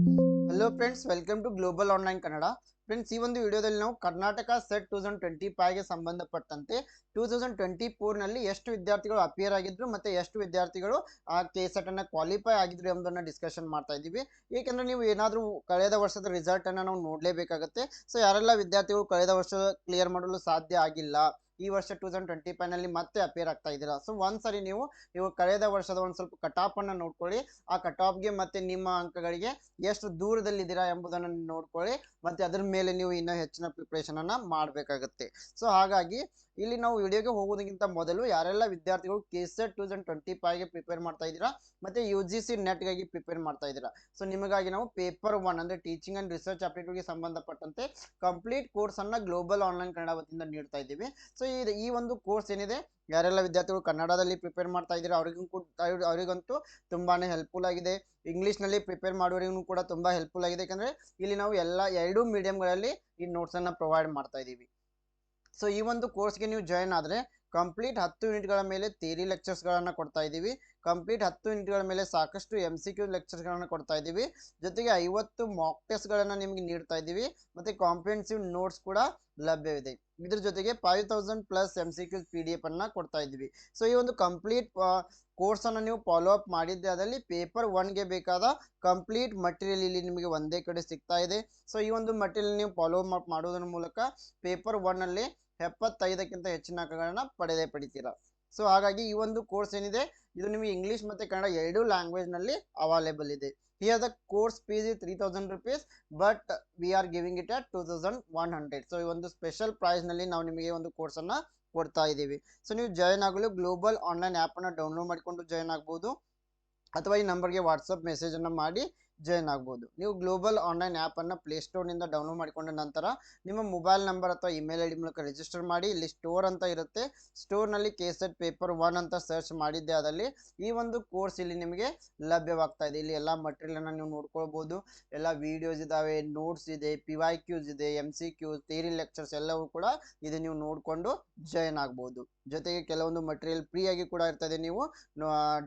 Hello friends welcome to global online Kannada friends ಈ ಒಂದು ವಿಡಿಯೋದಲ್ಲಿ ನಾವು Karnataka SET two thousand twenty ಫೈವ್ಗೆ ಸಂಬಂಧಪಟ್ಟಂತೆ ಟೂ ತೌಸಂಡ್ ಟ್ವೆಂಟಿ ಫೋರ್ನಲ್ಲಿ ಎಷ್ಟು ವಿದ್ಯಾರ್ಥಿಗಳು ಅಪಿಯರ್ ಆಗಿದ್ರು ಮತ್ತು ಎಷ್ಟು ವಿದ್ಯಾರ್ಥಿಗಳು ಆ ಕೆ ಸೆಟನ್ನು ಕ್ವಾಲಿಫೈ ಆಗಿದ್ರು ಎಂಬುದನ್ನು ಡಿಸ್ಕಷನ್ ಮಾಡ್ತಾ ಇದ್ದೀವಿ. ಏಕೆಂದರೆ ನೀವು ಏನಾದರೂ ಕಳೆದ ವರ್ಷದ ರಿಸಲ್ಟನ್ನು ನಾವು ನೋಡಲೇಬೇಕಾಗುತ್ತೆ. ಸೊ ಯಾರೆಲ್ಲ ವಿದ್ಯಾರ್ಥಿಗಳು ಕಳೆದ ವರ್ಷ ಕ್ಲಿಯರ್ ಮಾಡಲು ಸಾಧ್ಯ ಆಗಿಲ್ಲ ಈ ವರ್ಷ ಟೂ ತೌಸಂಡ್ ಟ್ವೆಂಟಿ ಫೈವ್ನಲ್ಲಿ ಮತ್ತೆ ಅಪಿಯರ್ ಆಗ್ತಾ ಇದ್ದೀರಾ. ಸೊ ಒಂದ್ಸರಿ ನೀವು ನೀವು ಕಳೆದ ವರ್ಷದ ಒಂದು ಸ್ವಲ್ಪ ಕಟಾಪನ್ನು ನೋಡ್ಕೊಳ್ಳಿ. ಆ ಕಟಾಪ್ಗೆ ಮತ್ತೆ ನಿಮ್ಮ ಅಂಕಗಳಿಗೆ ಎಷ್ಟು ದೂರದಲ್ಲಿದ್ದೀರಾ ಎಂಬುದನ್ನು ನೋಡ್ಕೊಳ್ಳಿ. ಮತ್ತೆ ಅದ್ರ ಮೇಲೆ ನೀವು ಇನ್ನೂ ಹೆಚ್ಚಿನ ಪ್ರಿಪ್ರೇಷನನ್ನು ಮಾಡಬೇಕಾಗುತ್ತೆ. ಸೊ ಹಾಗಾಗಿ ಇಲ್ಲಿ ನಾವು ವಿಡಿಯೋಗೆ ಹೋಗೋದಕ್ಕಿಂತ ಮೊದಲು ಯಾರೆಲ್ಲ ವಿದ್ಯಾರ್ಥಿಗಳು K set two thousand twenty ಫೈವ್ಗೆ prepare ಮಾಡ್ತಾ ಇದ್ದೀರಾ, ಮತ್ತೆ ಯು ಜಿ ಸಿ ನೆಟ್ಗಾಗಿ ಪ್ರಿಪೇರ್ ಮಾಡ್ತಾ ಇದ್ದೀರಾ. ಸೊ ನಿಮಗಾಗಿ ನಾವು ಪೇಪರ್ ಒನ್ ಅಂದರೆ ಟೀಚಿಂಗ್ ಆ್ಯಂಡ್ ರಿಸರ್ಚ್ ಅಪ್ಡೇಟ್ಗೆ ಸಂಬಂಧಪಟ್ಟಂತೆ ಕಂಪ್ಲೀಟ್ ಕೋರ್ಸನ್ನು ಗ್ಲೋಬಲ್ ಆನ್ಲೈನ್ ಕನ್ನಡ ವತಿಯಿಂದ ನೀಡ್ತಾ ಇದ್ದೀವಿ. ಸೊ ಈ ಈ ಒಂದು ಕೋರ್ಸ್ ಏನಿದೆ, ಯಾರೆಲ್ಲ ವಿದ್ಯಾರ್ಥಿಗಳು ಕನ್ನಡದಲ್ಲಿ ಪ್ರಿಪೇರ್ ಮಾಡ್ತಾ ಇದ್ದೀರಾ ಅವ್ರಿಗೂ ಕೂಡ ಅವರಿಗಂತೂ ತುಂಬಾ ಹೆಲ್ಪ್ಫುಲ್ ಆಗಿದೆ. ಇಂಗ್ಲೀಷ್ನಲ್ಲಿ ಪ್ರಿಪೇರ್ ಮಾಡೋರಿಗೂ ಕೂಡ ತುಂಬ ಹೆಲ್ಪ್ಫುಲ್ ಆಗಿದೆ. ಯಾಕಂದರೆ ಇಲ್ಲಿ ನಾವು ಎಲ್ಲ ಎರಡೂ ಮೀಡಿಯಮ್ಗಳಲ್ಲಿ ಈ ನೋಟ್ಸನ್ನು ಪ್ರೊವೈಡ್ ಮಾಡ್ತಾ ಇದ್ದೀವಿ. ಸೊ ಈ ಒಂದು ಕೋರ್ಸ್ಗೆ ನೀವು ಜಾಯ್ನ್ ಆದರೆ ಕಂಪ್ಲೀಟ್ ಹತ್ತು ಯೂನಿಟ್ಗಳ ಮೇಲೆ ಥಿಯರಿ ಲೆಕ್ಚರ್ಸ್ಗಳನ್ನು ಕೊಡ್ತಾ ಇದ್ದೀವಿ. ಕಂಪ್ಲೀಟ್ ಹತ್ತು ಯೂನಿಟ್ಗಳ ಮೇಲೆ ಸಾಕಷ್ಟು ಎಂ ಸಿ ಕ್ಯೂ ಲೆಕ್ಚರ್ಸ್ಗಳನ್ನು ಕೊಡ್ತಾ ಇದ್ದೀವಿ. ಜೊತೆಗೆ ಐವತ್ತು ಮಾಕ್ ಟೆಸ್ಟ್ಗಳನ್ನು ನಿಮಗೆ ನೀಡ್ತಾ ಇದ್ದೀವಿ. ಮತ್ತು ಕಾಂಪ್ರಿಹೆನ್ಸಿವ್ ನೋಟ್ಸ್ ಕೂಡ ಲಭ್ಯವಿದೆ. ಇದ್ರ ಜೊತೆಗೆ five thousand plus M C Q P D F ಅನ್ನು ಕೊಡ್ತಾ ಇದ್ದೀವಿ. ಸೊ ಈ ಒಂದು ಕಂಪ್ಲೀಟ್ ಕೋರ್ಸನ್ನು ನೀವು ಫಾಲೋ ಅಪ್ ಮಾಡಿದ್ದೆ ಅದರಲ್ಲಿ ಪೇಪರ್ ಒನ್ಗೆ ಬೇಕಾದ ಕಂಪ್ಲೀಟ್ ಮಟೀರಿಯಲ್ ಇಲ್ಲಿ ನಿಮಗೆ ಒಂದೇ ಕಡೆ ಸಿಗ್ತಾ ಇದೆ. ಸೊ ಈ ಒಂದು ಮಟೀರಿಯಲ್ ನೀವು ಫಾಲೋ ಅಪ್ ಮಾಡೋದ್ರ ಮೂಲಕ ಪೇಪರ್ ಒನ್ನಲ್ಲಿ ಎಪ್ಪತ್ತೈದಕ್ಕಿಂತ ಹೆಚ್ಚಿನ ಅಂಕಗಳನ್ನ ಪಡೆದೇ ಪಡಿತೀರಾ. ಸೊ ಹಾಗಾಗಿ ಈ ಒಂದು ಕೋರ್ಸ್ ಏನಿದೆ, ಇದು ನಿಮಗೆ ಇಂಗ್ಲೀಷ್ ಮತ್ತು ಕನ್ನಡ ಎರಡೂ ಲ್ಯಾಂಗ್ವೇಜ್ನಲ್ಲಿ ಅವೈಲೇಬಲ್ ಇದೆ. Here the course fees is three thousand rupees but we are giving it at two thousand one hundred so ಈ ಒಂದು ಸ್ಪೆಷಲ್ ಪ್ರೈಸ್ನಲ್ಲಿ ನಾವು ನಿಮಗೆ ಒಂದು ಕೋರ್ಸನ್ನು ಕೊಡ್ತಾ ಇದ್ದೀವಿ. ಸೊ ನೀವು ಜಾಯ್ನ್ ಆಗಲು ಗ್ಲೋಬಲ್ ಆನ್ಲೈನ್ ಆ್ಯಪನ್ನು ಡೌನ್ಲೋಡ್ ಮಾಡಿಕೊಂಡು ಜಾಯ್ನ್ ಆಗ್ಬೋದು. ಅಥವಾ ಈ ನಂಬರ್ಗೆ ವಾಟ್ಸಪ್ ಮೆಸೇಜನ್ನು ಮಾಡಿ ಜಾಯ್ನ್ ಆಗ್ಬೋದು. ನೀವು ಗ್ಲೋಬಲ್ ಆನ್ಲೈನ್ ಆ್ಯಪನ್ನು ಪ್ಲೇಸ್ಟೋರ್ನಿಂದ ಡೌನ್ಲೋಡ್ ಮಾಡಿಕೊಂಡ ನಂತರ ನಿಮ್ಮ ಮೊಬೈಲ್ ನಂಬರ್ ಅಥವಾ ಇಮೇಲ್ ಐ ಡಿ ಮೂಲಕ ರಿಜಿಸ್ಟರ್ ಮಾಡಿ, ಇಲ್ಲಿ ಸ್ಟೋರ್ ಅಂತ ಇರುತ್ತೆ. ಸ್ಟೋರ್ನಲ್ಲಿ ಕೆ ಸೆಟ್ ಪೇಪರ್ ಒನ್ ಅಂತ ಸರ್ಚ್ ಮಾಡಿದ್ದೆ ಅದರಲ್ಲಿ ಈ ಒಂದು ಕೋರ್ಸ್ ಇಲ್ಲಿ ನಿಮಗೆ ಲಭ್ಯವಾಗ್ತಾ ಇದೆ. ಇಲ್ಲಿ ಎಲ್ಲ ಮಟೀರಿಯಲನ್ನು ನೀವು ನೋಡ್ಕೊಳ್ಬೋದು. ಎಲ್ಲ ವೀಡಿಯೋಸ್ ಇದ್ದಾವೆ ನೋಟ್ಸ್ ಇದೆ ಪಿ ವೈ ಕ್ಯೂಸ್ ಇದೆ M C Qs theory lectures ಎಲ್ಲವೂ ಕೂಡ ಇದು ನೀವು ನೋಡಿಕೊಂಡು ಜಾಯ್ನ್ ಆಗ್ಬೋದು. ಜೊತೆಗೆ ಕೆಲವೊಂದು ಮಟೀರಿಯಲ್ ಫ್ರೀಯಾಗಿ ಕೂಡ ಇರ್ತದೆ ನೀವು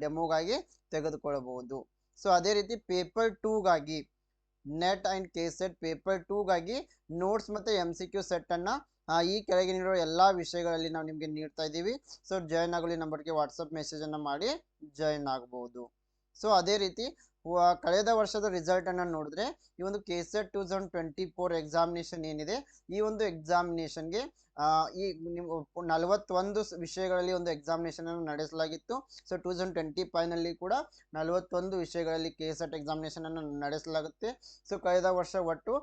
ಡೆಮೋಗಾಗಿ ತೆಗೆದುಕೊಳ್ಳಬಹುದು. ಸೊ ಅದೇ ರೀತಿ paper ಟೂಗಾಗಿ NET and K SET paper ಟೂಗಾಗಿ notes ಮತ್ತು ಎಂ ಸಿ ಕ್ಯೂ ಸೆಟ್ಟನ್ನು ಈ ಕೆಳಗೆ ನೀಡೋ ಎಲ್ಲ ವಿಷಯಗಳಲ್ಲಿ ನಾವು ನಿಮಗೆ ನೀಡ್ತಾ ಇದ್ದೀವಿ. ಸೊ ಜಾಯ್ನ್ ಆಗಲಿ ನಂಬರ್ಗೆ ವಾಟ್ಸಪ್ ಮೆಸೇಜನ್ನು ಮಾಡಿ ಜಾಯ್ನ್ ಆಗ್ಬೋದು. ಸೊ ಅದೇ ರೀತಿ ಕಳೆದ ವರ್ಷದ ರಿಸಲ್ಟನ್ನು ನೋಡಿದ್ರೆ, ಈ ಒಂದು K SET two thousand twenty four examination ಏನಿದೆ, ಈ ಒಂದು ಎಕ್ಸಾಮಿನೇಷನ್ಗೆ ಈ ನಿಮ್ಮ ನಲವತ್ತೊಂದು ವಿಷಯಗಳಲ್ಲಿ ಒಂದು ಎಕ್ಸಾಮಿನೇಷನನ್ನು ನಡೆಸಲಾಗಿತ್ತು. ಸೊ ಟೂ ತೌಸಂಡ್ ಟ್ವೆಂಟಿ ಫೈವ್ನಲ್ಲಿ ಕೂಡ ನಲವತ್ತೊಂದು ವಿಷಯಗಳಲ್ಲಿ ಕೆ ಎಸ್ ಸೆಟ್ ಎಕ್ಸಾಮಿನೇಷನನ್ನು ನಡೆಸಲಾಗುತ್ತೆ. ಸೊ ಕಳೆದ ವರ್ಷ ಒಟ್ಟು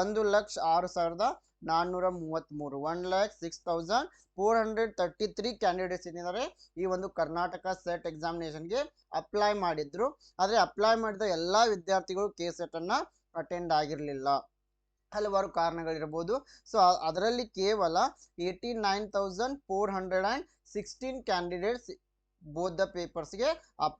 ಒಂದು ಲಕ್ಷ ಆರು ಸಾವಿರದ ನಾನ್ನೂರ ಮೂವತ್ತ್ಮೂರು one lakh six thousand four hundred thirty three candidates ಏನಿದ್ದಾರೆ ಈ ಒಂದು ಕರ್ನಾಟಕ ಸೆಟ್ ಎಕ್ಸಾಮಿನೇಷನ್ಗೆ ಅಪ್ಲೈ ಮಾಡಿದ್ರು. ಆದರೆ ಅಪ್ಲೈ ಮಾಡಿದ ಎಲ್ಲ ವಿದ್ಯಾರ್ಥಿಗಳು ಕೆ ಸೆಟನ್ನು ಅಟೆಂಡ್ ಆಗಿರಲಿಲ್ಲ. ಹಲವಾರು ಕಾರಣಗಳಿರ್ಬೋದು ಸೊ ಅದರಲ್ಲಿ ಕೇವಲ eighty nine thousand four hundred and sixteen candidates ಬೌದ್ಧ ಪೇಪರ್ಸ್ಗೆ ಅಪ್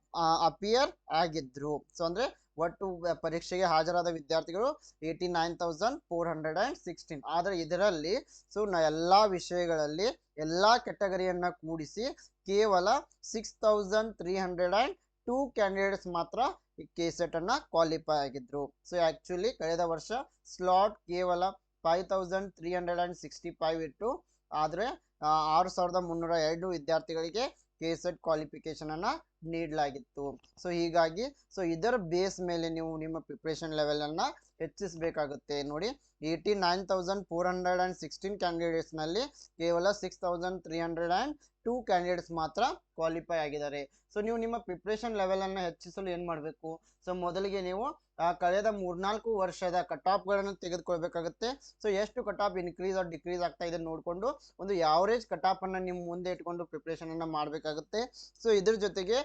ಅಪಿಯರ್ ಆಗಿದ್ರು. ಸೊ ಅಂದರೆ ಒಟ್ಟು ಪರೀಕ್ಷೆಗೆ ಹಾಜರಾದ ವಿದ್ಯಾರ್ಥಿಗಳು eighty nine thousand four hundred and sixteen ಆದರೆ ಇದರಲ್ಲಿ ಸೊ ನ ಎಲ್ಲ ವಿಷಯಗಳಲ್ಲಿ ಎಲ್ಲ ಕೆಟಗರಿಯನ್ನು ಕೂಡಿಸಿ ಕೇವಲ six thousand three hundred and two candidates ಮಾತ್ರ ಕೆ ಸೆಟನ್ನು ಕ್ವಾಲಿಫೈ ಆಗಿದ್ರು. ಸೊ ಆಕ್ಚುಲಿ ಕಳೆದ ವರ್ಷ ಸ್ಲಾಟ್ ಕೇವಲ five thousand three hundred sixty five ಇತ್ತು. ಆದರೆ ಆರು ಸಾವಿರದ ಮುನ್ನೂರ ಎರಡು ವಿದ್ಯಾರ್ಥಿಗಳಿಗೆ ಕೆ ಸೆಟ್ ಕ್ವಾಲಿಫಿಕೇಷನನ್ನು ನೀಡಲಾಗಿತ್ತು. ಸೊ ಹೀಗಾಗಿ ಸೊ ಇದರ ಬೇಸ್ ಮೇಲೆ ನೀವು ನಿಮ್ಮ ಪ್ರಿಪ್ರೇಷನ್ ಲೆವೆಲನ್ನು ಹೆಚ್ಚಿಸಬೇಕಾಗುತ್ತೆ. ನೋಡಿ eighty nine thousand four hundred and sixteen ಕ್ಯಾಂಡಿಡೇಟ್ಸ್ನಲ್ಲಿ ಕೇವಲ six thousand three hundred and two candidates ಮಾತ್ರ ಕ್ವಾಲಿಫೈ ಆಗಿದ್ದಾರೆ. ಸೊ ನೀವು ನಿಮ್ಮ ಪ್ರಿಪ್ರೇಷನ್ ಲೆವೆಲನ್ನು ಹೆಚ್ಚಿಸಲು ಏನು ಮಾಡಬೇಕು? ಸೊ ಮೊದಲಿಗೆ ನೀವು ಕಳೆದ ಮೂರ್ನಾಲ್ಕು ವರ್ಷದ ಕಟಾಪ್ಗಳನ್ನು ತೆಗೆದುಕೊಳ್ಬೇಕಾಗುತ್ತೆ. ಸೊ ಎಷ್ಟು ಕಟಾಪ್ ಇನ್ಕ್ರೀಸ್ ಆರ್ ಡಿಕ್ರೀಸ್ ಆಗ್ತಾ ಇದೆ ನೋಡಿಕೊಂಡು, ಒಂದು ಯಾವರೇಜ್ ಕಟಾಪನ್ನು ನಿಮ್ಮ ಮುಂದೆ ಇಟ್ಕೊಂಡು ಪ್ರಿಪ್ರೇಷನನ್ನು ಮಾಡಬೇಕಾಗುತ್ತೆ. ಸೊ ಇದ್ರ ಜೊತೆಗೆ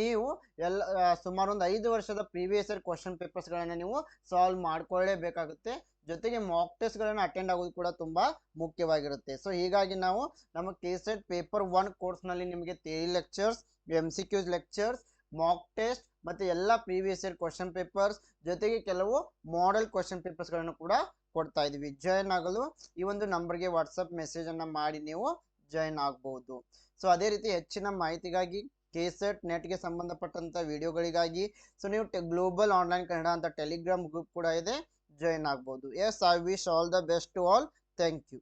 ನೀವು ಎಲ್ಲ ಸುಮಾರು ಒಂದು ಐದು ವರ್ಷದ ಪ್ರೀವಿಯಸ್ ಇಯರ್ ಕ್ವಶನ್ ಪೇಪರ್ಸ್ಗಳನ್ನು ನೀವು ಸಾಲ್ವ್ ಮಾಡ್ಕೊಳ್ಳೇಬೇಕಾಗುತ್ತೆ. ಜೊತೆಗೆ ಮಾಕ್ ಟೆಸ್ಟ್ಗಳನ್ನು ಅಟೆಂಡ್ ಆಗೋದು ಕೂಡ ತುಂಬ ಮುಖ್ಯವಾಗಿರುತ್ತೆ. ಸೊ ಹೀಗಾಗಿ ನಾವು ನಮ್ಮ ಕೆ ಸೆಟ್ ಪೇಪರ್ ಒನ್ ಕೋರ್ಸ್ನಲ್ಲಿ ನಿಮಗೆ theory lectures M C Qs lectures mock test ಮತ್ತು ಎಲ್ಲ ಪ್ರೀವಿಯಸ್ ಇಯರ್ ಕ್ವಶನ್ ಪೇಪರ್ಸ್ ಜೊತೆಗೆ ಕೆಲವು ಮಾಡೆಲ್ ಕ್ವಶನ್ ಪೇಪರ್ಸ್ಗಳನ್ನು ಕೂಡ ಕೊಡ್ತಾ ಇದ್ದೀವಿ. ಜಾಯ್ನ್ ಆಗಲು ಈ ಒಂದು ನಂಬರ್ಗೆ ವಾಟ್ಸಪ್ ಮೆಸೇಜನ್ನು ಮಾಡಿ ನೀವು ಜಾಯ್ನ್ ಆಗ್ಬೋದು. ಸೊ ಅದೇ ರೀತಿ ಹೆಚ್ಚಿನ ಮಾಹಿತಿಗಾಗಿ ಕೆ ಸೆಟ್ ನೆಟ್ಗೆ ಸಂಬಂಧಪಟ್ಟಂಥ ವಿಡಿಯೋಗಳಿಗಾಗಿ ಸೊ ನೀವು ಗ್ಲೋಬಲ್ ಆನ್ಲೈನ್ ಕನ್ನಡ ಅಂತ ಟೆಲಿಗ್ರಾಮ್ ಗ್ರೂಪ್ ಕೂಡ ಇದೆ. ಜಾಯಿನ್ ಆಗ್ಬೋದು. As I wish all the best to all thank you